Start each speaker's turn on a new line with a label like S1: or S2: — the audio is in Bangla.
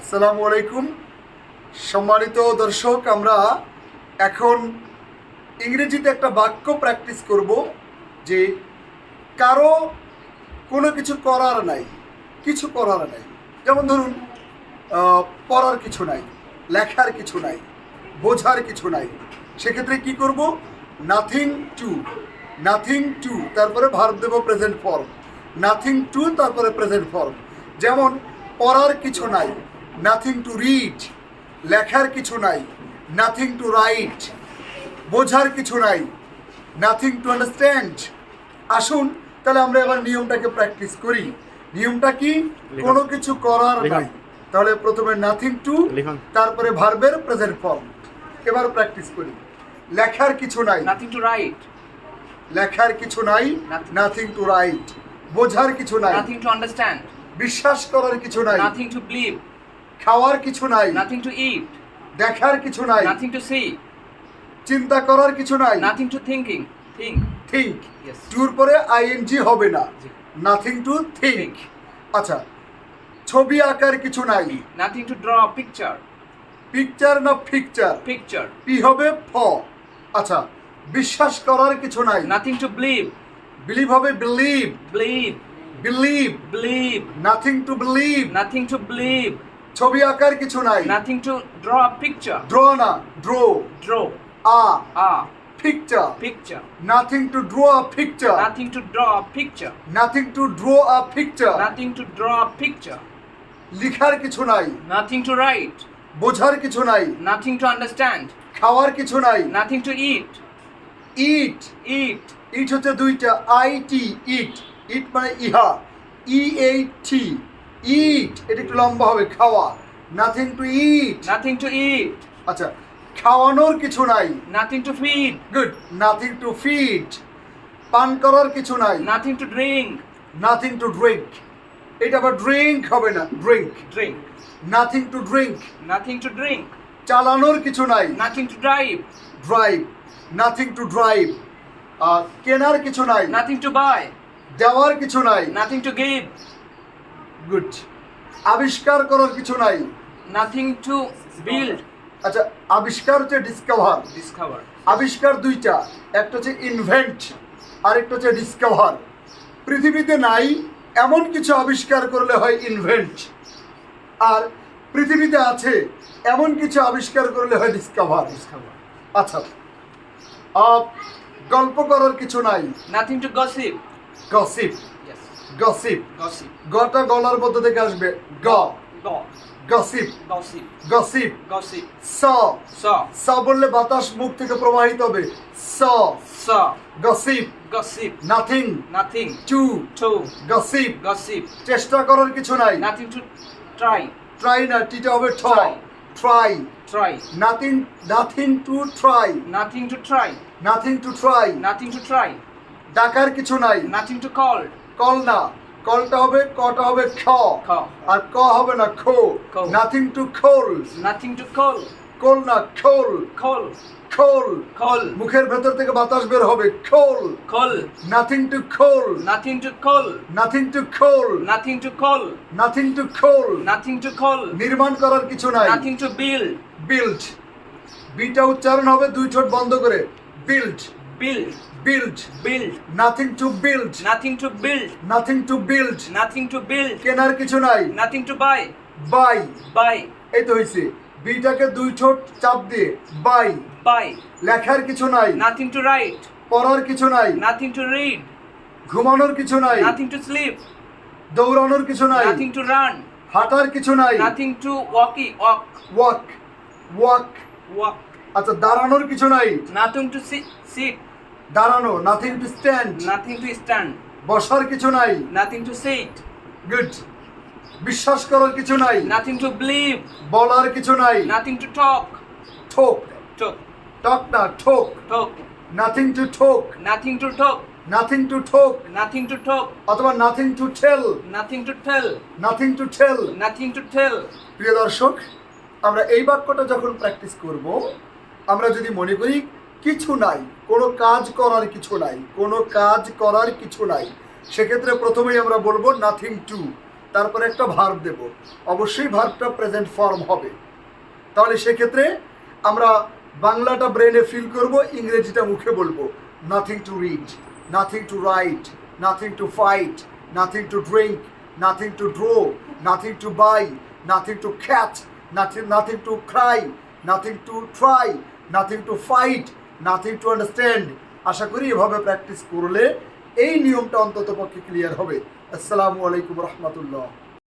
S1: আসসালামু আলাইকুম। সম্মানিত দর্শক, আমরা এখন ইংরেজিতে একটা বাক্য প্র্যাকটিস করব যে কারও কোনো কিছু করার নাই, কিছু করার নাই। যেমন ধরুন পড়ার কিছু নাই, লেখার কিছু নাই, বোঝার কিছু নাই। সেক্ষেত্রে কি করব? নাথিং টু নাথিং টু তারপরে ভার্ব দেব প্রেজেন্ট ফর্ম নাথিং টু তারপরে প্রেজেন্ট ফর্ম যেমন, পড়ার কিছু নাই নাথিং টু রিড লেখার কিছু নাই নাথিং টু রাইট বোঝার কিছু নাই নাথিং টু আন্ডারস্ট্যান্ড আসুন তাহলে আমরা এবার নিয়মটাকে প্র্যাকটিস করি। নিয়মটা কি? কোনো কিছু করার নাই। তাহলে প্রথমে নাথিং টু তারপরে ভার্বের প্রেজেন্ট ফর্ম এবার প্র্যাকটিস করি। লেখার কিছু নাই।
S2: নাথিং টু রাইট
S1: লেখার কিছু নাই নাথিং টু রাইট বোঝার কিছু নাই।
S2: নাথিং টু আন্ডারস্ট্যান্ড
S1: বিশ্বাস করার কিছু নাই।
S2: নাথিং টু believe,
S1: খাওয়ার কিছু নাই।
S2: নাথিং টু ইট
S1: দেখার কিছু নাই।
S2: নাথিং টু সি
S1: চিন্তা করার কিছু নাই।
S2: Nothing to thinking
S1: think
S2: think
S1: টুর পরে আইএনজি হবে না। নাথিং টু
S2: থিংক
S1: আচ্ছা ছবি আঁকার কিছু নাই।
S2: Nothing to draw picture
S1: picture না পিকচার
S2: পিকচার
S1: পি হবে ফ আচ্ছা বিশ্বাস করার কিছু নাই।
S2: নাথিং টু বিলিভ
S1: বিলিভ হবে believe
S2: believe
S1: believe
S2: believe
S1: nothing to believe
S2: nothing to believe
S1: ছবি আঁকার কিছু নাই।
S2: Nothing to draw picture
S1: draw না draw
S2: draw
S1: a
S2: a.
S1: Picture
S2: picture
S1: nothing to draw a picture
S2: nothing to draw a picture
S1: nothing to draw a picture
S2: nothing to draw a picture
S1: লিখার কিছু নাই।
S2: নাথিং টু রাইট
S1: বোঝার কিছু নাই।
S2: নাথিং টু আন্ডারস্ট্যান্ড
S1: খাওয়ার কিছু নাই।
S2: নাথিং টু ইট
S1: ইট
S2: ইট
S1: ইট হচ্ছে দুইটা। আই টি ইট ইট মানে ইহা। ই এ টি ইট এটা একটু লম্বা হবে খাওয়া nothing to eat
S2: Nothing to eat.
S1: আচ্ছা খাওয়ানোর কিছু নাই
S2: Nothing to feed.
S1: Good nothing to feed পান করার কিছু নাই
S2: Nothing to drink.
S1: Nothing to drink এটা আবার ড্রিঙ্ক হবে না drink
S2: Drink.
S1: Nothing to drink
S2: Nothing to drink.
S1: চালানোর কিছু নাই
S2: Nothing to drive.
S1: Drive nothing to drive কেনার কিছু নাই
S2: Nothing to buy.
S1: দেওয়ার কিছু নাই
S2: Nothing to give.
S1: গুড। আবিষ্কার করার কিছু নাই।
S2: নাথিং টু বিল্ড
S1: আচ্ছা আবিষ্কার হচ্ছে ডিসকভার
S2: ডিসকভার
S1: আবিষ্কার দুইটা একটা হচ্ছে ইনভেন্ট আরেকটা হচ্ছে ডিসকভার পৃথিবীতে নাই এমন কিছু আবিষ্কার করলে হয় ইনভেন্ট আর পৃথিবীতে আছে এমন কিছু আবিষ্কার করলে হয় ডিসকভার
S2: ডিসকভার
S1: আচ্ছা গল্প করার কিছু নাই।
S2: Nothing to gossip.
S1: Gossip gossip
S2: Gossip.
S1: গটা গলার মধ্যে থেকে আসবে গ
S2: Go.
S1: Gossip
S2: Gossip.
S1: Gossip
S2: Gossip.
S1: স
S2: Saw.
S1: স বললে বাতাস মুখ থেকে প্রবাহিত হবে স
S2: Saw.
S1: Gossip
S2: Gossip.
S1: Nothing
S2: Nothing
S1: two
S2: to
S1: gossip
S2: gossip.
S1: চেষ্টা করার কিছু নাই
S2: Nothing to try.
S1: ট্রাই না টিটা হবে ঠ
S2: Try.
S1: Try
S2: Try.
S1: Nothing nothing to try
S2: Nothing to try.
S1: Nothing to try
S2: Nothing to try.
S1: ডাকার কিছু নাই
S2: নাথিং টু কল
S1: কল না কলটা হবে কটা হবে খ
S2: খ।
S1: আর ক হবে না খো। Nothing to call
S2: Nothing to call.
S1: Call না খোল
S2: Call.
S1: খোল
S2: Call.
S1: মুখের ভেতর থেকে বাতাস বের হবে call
S2: Call.
S1: Nothing to call
S2: Nothing to call.
S1: Nothing to call
S2: Nothing to call.
S1: Nothing to call
S2: Nothing to call.
S1: নির্মাণ করার কিছু নাই
S2: Nothing to build.
S1: বিল্ড বিটা উচ্চারণ হবে দুই ঠোঁট বন্ধ করে build
S2: Build.
S1: Build
S2: Build.
S1: Nothing to build
S2: Nothing to build.
S1: Nothing to build
S2: Nothing to build.
S1: কেনার কিছু নাই
S2: Nothing to buy.
S1: Buy
S2: Buy.
S1: এই তো হয়েছে বিটাকে দুই ঠোঁট চাপ দিয়ে বাই
S2: Buy.
S1: লেখার কিছু নাই
S2: Nothing to write.
S1: পড়ার কিছু নাই
S2: Nothing to read.
S1: ঘুমানোর কিছু নাই
S2: Nothing to sleep.
S1: দৌড়ানোর কিছু নাই
S2: Nothing to run.
S1: হাঁটার কিছু নাই
S2: Nothing to walkie. Walk.
S1: Walk walk
S2: Walk.
S1: আচ্ছা দাঁড়ানোর কিছু নাই
S2: Nothing to sit.
S1: দাঁড়ানো nothing to stand
S2: nothing to stand
S1: বসার কিছু নাই
S2: নাথিং টু সিট
S1: গুড বিশ্বাস করার কিছু নাই
S2: নাথিং টু বিলিভ
S1: বলার কিছু নাই
S2: nothing to talk
S1: ঠোক
S2: talk
S1: talk না talk
S2: talk
S1: nothing to talk
S2: nothing to talk
S1: nothing to talk
S2: nothing to talk
S1: অথবা nothing to tell
S2: nothing to tell
S1: nothing to tell
S2: nothing to tell
S1: প্রিয় দর্শক আমরা এই বাক্যটা যখন প্র্যাকটিস করব আমরা যদি মনে করি কিছু নাই কোনো কাজ করার কিছু নাই কোনো কাজ করার কিছু নাই সেক্ষেত্রে প্রথমেই আমরা বলব নাথিং টু তারপরে একটা ভার্ব দেব অবশ্যই ভার্বটা প্রেজেন্ট ফর্ম হবে তাহলে সেক্ষেত্রে আমরা বাংলাটা ব্রেনে ফিল করব ইংরেজিটা মুখে বলব nothing to read nothing to write nothing to fight nothing to drink nothing to draw nothing to buy nothing to catch nothing nothing to cry nothing to try nothing to fight nothing to understand আশা করি এভাবে প্র্যাকটিস করলে এই নিয়মটা অন্তত পক্ষে ক্লিয়ার হবে। আসসালামু আলাইকুম রহমতুল্লাহ।